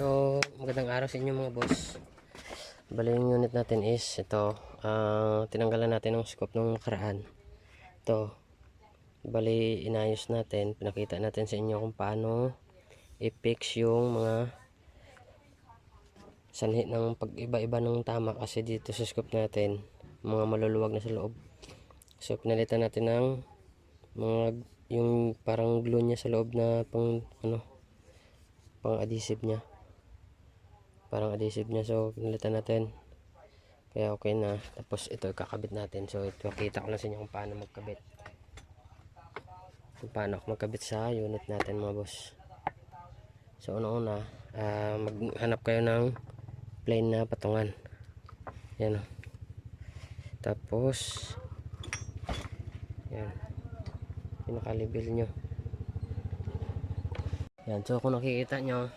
So, magandang araw sa inyo mga boss. Bali yung unit natin is ito, ah, tinanggalan natin ng scope nung nakaraan. Ito, bali inayos natin, pinakita natin sa inyo kung paano i-fix yung mga sanhi ng pag-iba-iba ng tama kasi dito sa scope natin, mga maluluwag na sa loob. So, pinalitan natin ng mga yung parang glue niya sa loob na pang ano pang adhesive niya parang adhesive niya so pinalitan natin. Kaya okay na. Tapos ito kakabit natin. So ito kita ko lang sa inyo kung paano magkabit. Kung paano magkabit sa unit natin mga boss. So una una ah, maghanap kayo ng plain na patungan. Yan o tapos yan. Pinaka-level nyo. Yan. So kung nakikita nyo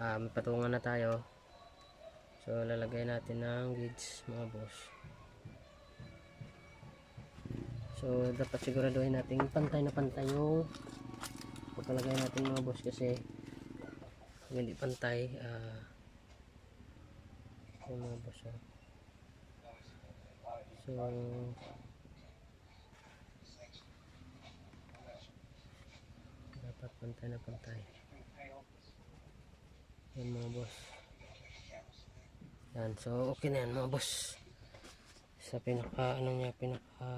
ah, may patungan na tayo. So lalagay natin ng gauge mga boss. So dapat siguraduhin natin pantay na pantay yung pagkalagay natin mga boss kasi kung hindi pantay ah yung mga boss ah. so dapat pantay na pantay yan mga boss. Yan so okay na yan mga boss. Sa pinaka ano niya pinaka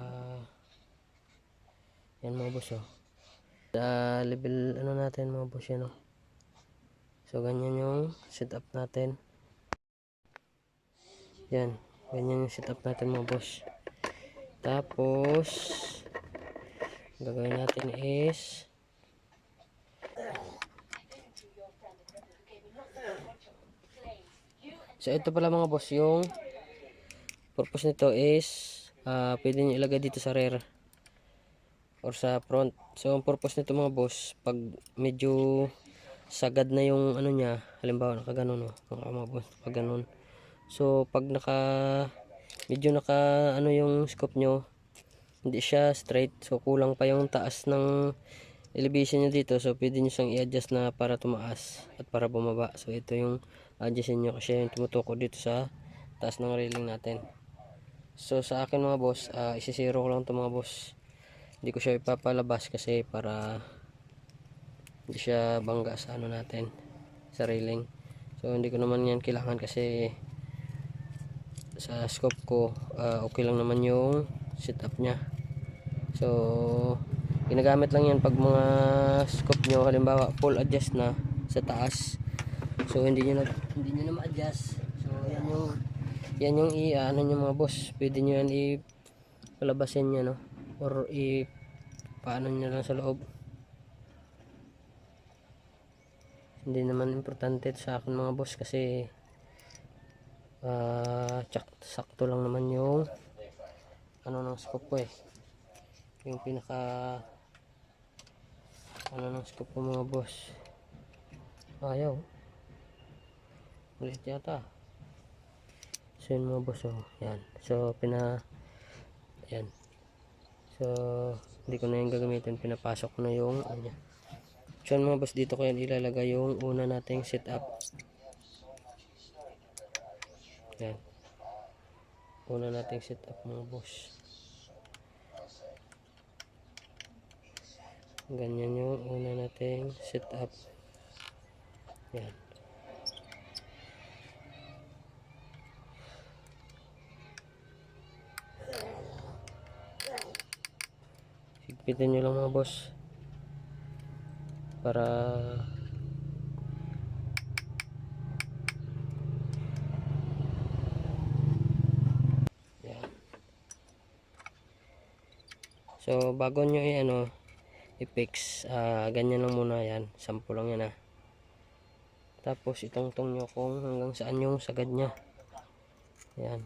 yan mga boss oh. Sa level ano natin mga boss yan oh. So ganyan yung setup natin. Yan ganyan yung setup natin mga boss. Tapos gagawin natin is So ito pala mga boss yung purpose nito is ah, pwede nyo ilagay dito sa rear or sa front. So ang purpose nito mga boss pag medyo sagad na yung ano niya halimbawa nakaganon oh, naka mga boss pag ganon. So pag naka medyo naka ano yung scope nyo hindi siya straight so kulang pa yung taas ng elevation nyo dito so pwede nyo siyang i-adjust na para tumaas at para bumaba so ito yung adjustin nyo kasi yung tumutuko dito sa taas ng railing natin. So sa akin mga boss uh, isisiro ko lang ito mga boss. Hindi ko siya ipapalabas kasi para hindi siya bangga sa ano natin sa railing. So hindi ko naman yan kailangan kasi sa scope ko ah, okay lang naman yung setup nya so ginagamit lang yan pag mga scope nyo halimbawa full adjust na sa taas so hindi nyo na hindi nyo na ma-adjust. So yan yung yan yung i ano nyo mga boss. Pwede nyo yan i palabasin nyo no? Or i paano nyo lang sa loob. Hindi naman importante sa akin mga boss kasi ah tsak- sakto lang naman yung ano ng scope ko eh. Yung pinaka ano ng scope ko mga boss. Ayaw ulit yata. So yun mga boss oh. Yan. So pina yan. So hindi ko na yung gagamitin. Pinapasok ko na yung ano so yun mga boss dito ko yan ilalagay yung una nating setup. Yan. Una nating setup mga boss. Ganyan yung una nating setup. Yan higpitin nyo lang mga boss. Para yan. So bago nyo i ano i-fix ah, ganyan lang muna yan. Sample lang yan ah. Tapos itongtong nyo kung hanggang saan yung sagad nya yan.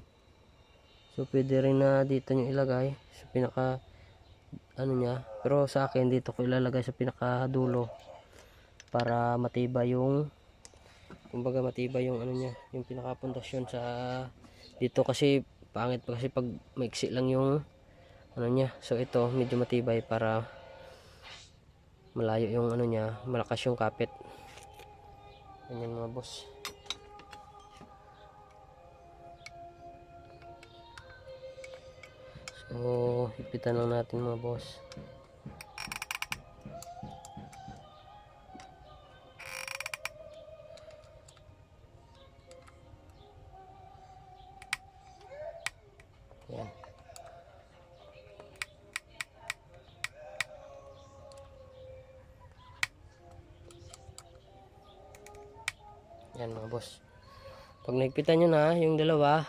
So pwede rin na dito nyo ilagay. Sa pinaka ano niya pero sa akin dito ko ilalagay sa pinaka dulo para matibay yung kumbaga matibay yung ano niya yung pinaka pundasyon sa dito. Kasi pangit pa kasi pag maiksi lang yung ano niya. So ito medyo matibay para malayo yung ano niya malakas yung kapit. Ganyan mga boss. So, hipitan lang natin mga boss. Yan. Yan mga boss. Pag nagpitan nyo na yung dalawa,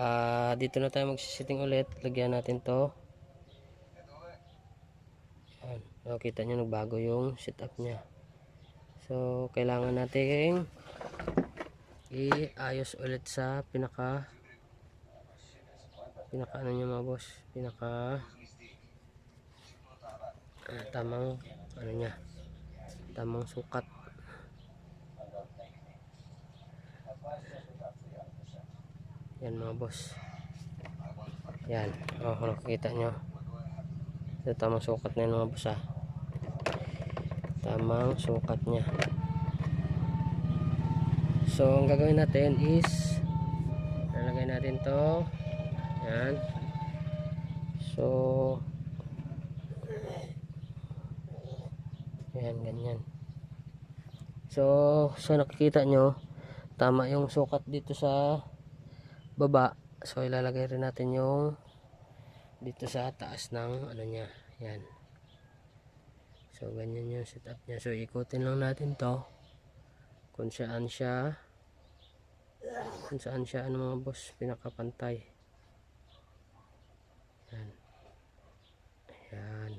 ah dito na tayo magsisitting ulit. Lagyan natin to. Yan. So, kita nyo nagbago yung setup niya. So, kailangan natin i-ayos ulit sa pinaka pinaka ano niya mga boss pinaka ah, tamang ano niya tamang sukat yan mga boss. Yan oh nakikita nyo. Ito tamang sukat na yun mga boss ah. Tamang sukat niya. So ang gagawin natin is lalagay natin to. Yan. So yan ganyan. So so nakikita nyo tama yung sukat dito sa baba. So ilalagay rin natin yung dito sa taas ng ano niya. Yan. So ganyan yung setup niya. So ikutin lang natin to. Kung saan siya kung saan siya ano mga boss pinakapantay. Yan. Yan.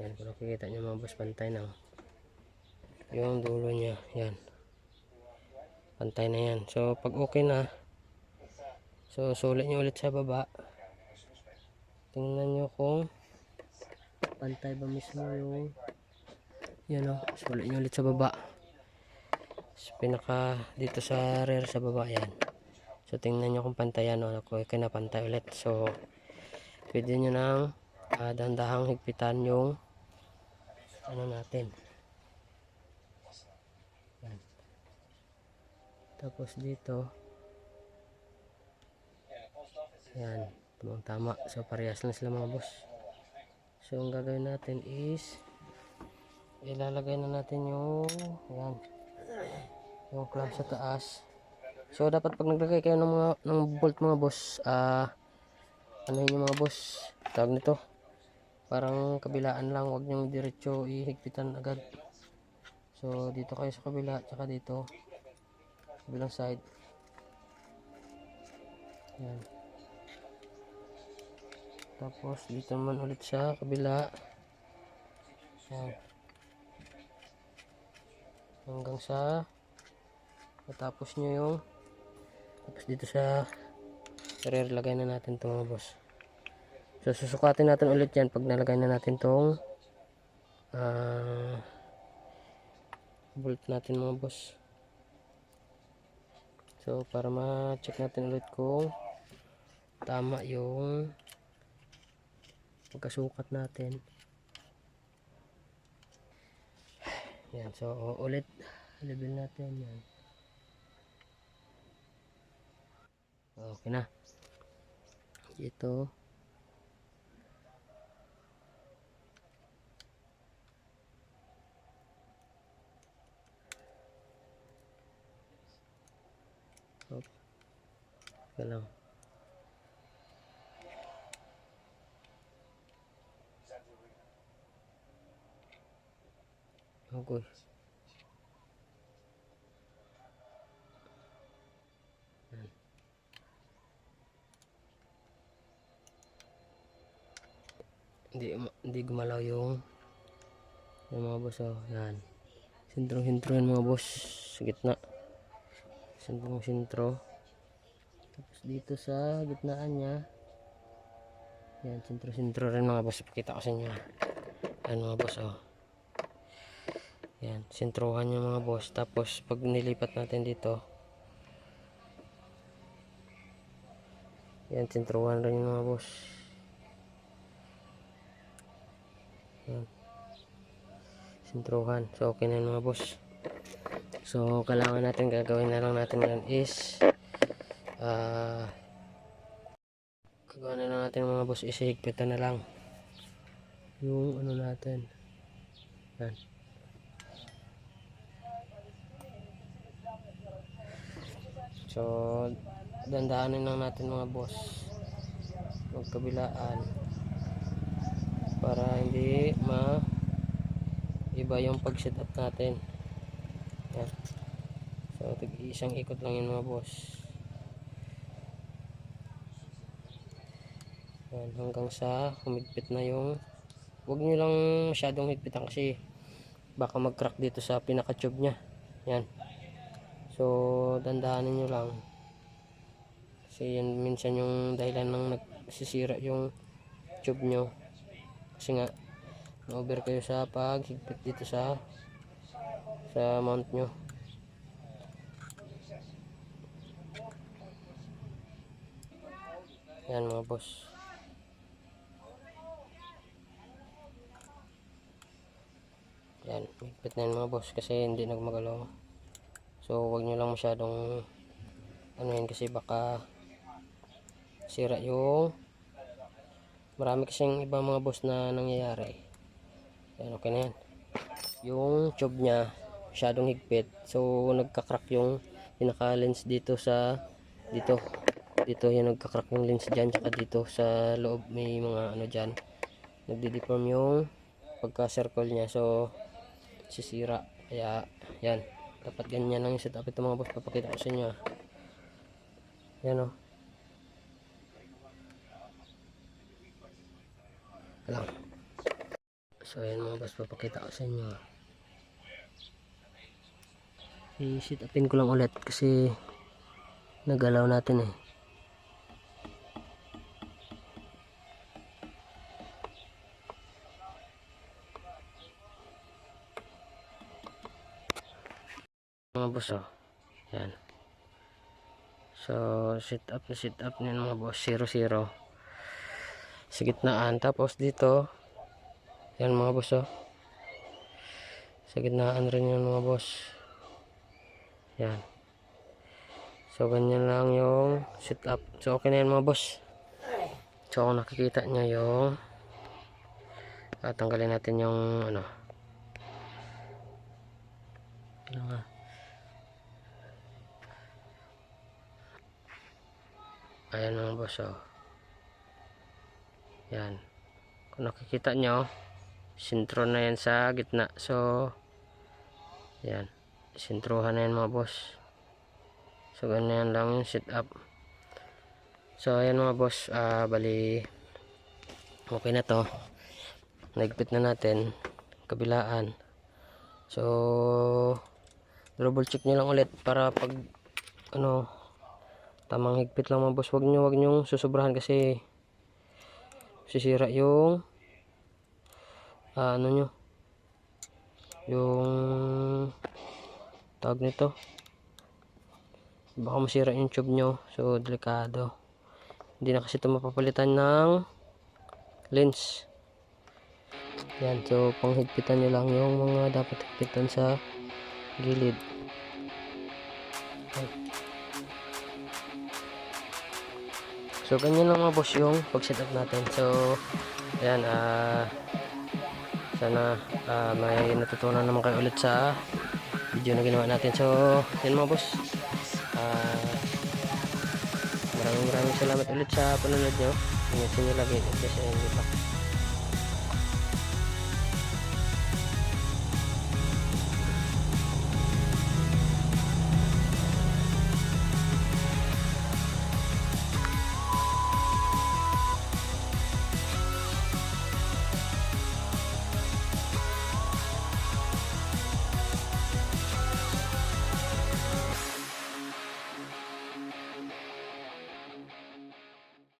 Yan kung nakikita nyo mga boss pantay na yung dulo niya. Yan. Pantay na yan. So pag okay na so sulit nyo ulit sa baba. Tingnan nyo kung pantay ba mismo yung yan o sulit nyo ulit sa baba. So, pinaka dito sa rear sa baba yan. So tingnan nyo kung pantay yan o ako okay na pantay ulit. So pwede nyo nang uh, dandahang higpitan yung ano natin. Yan. tapos dito yan tamang tama. So parehas lang sila mga boss. So ang gagawin natin is ilalagay na natin yung yan yung clamp sa taas. So dapat pag naglagay kayo ng mga ng bolt mga boss ah ano yun mga boss? Tawag nito. Parang kabilaan lang wag niyong diretso ihigpitan agad. So dito kayo sa kabila tsaka dito. Kabilang side. Yan tapos dito naman ulit sa kabila. Yan. Hanggang sa matapos nyo yung tapos dito sa rear lagay na natin to mga boss. So susukatin natin ulit yan pag nalagay na natin tong ah bolt natin mga boss. So para ma-check natin ulit kung tama yung pagkasukat natin. Yan so ulit. Level natin yan. Okay na. Ito. Hop. Teka lang. Okay. Yan. Hindi, hindi gumalaw yung yung mga boss oh. Yan. Sintro-sintro yan mga boss. Sa gitna. Sintro sintro. Tapos dito sa gitnaan niya. Yan, sintro-sintro rin mga boss. Pakita ko sa inyo. Yan mga boss oh. Yan, sentrohan yung mga boss. Tapos, pag nilipat natin dito, yan, sentrohan rin mga boss. Yan. Sentrohan. So, okay na yung mga boss. So, kailangan natin gagawin na lang natin ngayon is ah gagawa na lang natin mga boss is higpitan na lang yung ano natin yan so dandaanin lang natin mga boss. Magkabilaan. Para hindi ma iba yung pag set up natin. Yan. So isang ikot lang yun mga boss. Yan hanggang sa humigpit na yung huwag nyo lang masyadong higpitan kasi baka mag crack dito sa pinaka tube nya yan so dandahanin nyo lang. Kasi yan minsan yung dahilan ng nagsisira yung tube nyo. Kasi nga na-over kayo sa paghigpit dito sa sa mount nyo. Yan mga boss. Yan higpit na yan mga boss kasi hindi nagmagalaw so wag nyo lang masyadong ano yan kasi baka sira yung marami kasing ibang mga boss na nangyayari. Yan okay na yan. Yung tube nya masyadong higpit. So nagkakrak yung pinaka lens dito sa dito. Dito yung nagkakrak yung lens dyan tsaka dito sa loob may mga ano dyan. Nagdideform yung pagka circle nya so sisira. Kaya yan dapat ganyan lang yung setup ito mga boss papakita ko sa inyo ah. yan o lang so yan mga boss papakita ko sa inyo ah. i-sit upin ko lang ulit kasi nagalaw natin eh mga boss oh. Yan. So sit up na sit up na mga boss. 0 0 sa gitnaan. Tapos dito yan mga boss oh. Sa gitnaan rin yan mga boss. Yan. So ganyan lang yung sit up. So okay na yan mga boss. So kung nakikita nyo yung ah, tanggalin natin yung ano. Ano nga ayan mga boss oh. Yan. Kung nakikita nyo sintro na yan sa gitna. So yan. Sintrohan na yan mga boss. So ganyan lang yung sit up so ayan mga boss ah bali okay na to. Naigpit na natin kabilaan. So double check nyo lang ulit para pag ano tamang higpit lang mga boss. Wag nyo wag nyo susobrahan kasi sisira yung ah, ano nyo? Yung tawag nito? Baka masira yung tube nyo. So delikado. Hindi na kasi ito mapapalitan ng lens. Yan. So panghigpitan nyo lang yung mga dapat higpitan sa gilid So, ganyan lang mga boss yung pag-setup natin. So, ayan, ah, sana ah, may natutunan naman kayo ulit sa video na ginawa natin. So, yan mga boss. Ah, maraming maraming salamat ulit sa panonood nyo. Ingat nyo lagi. Sa inyo pa.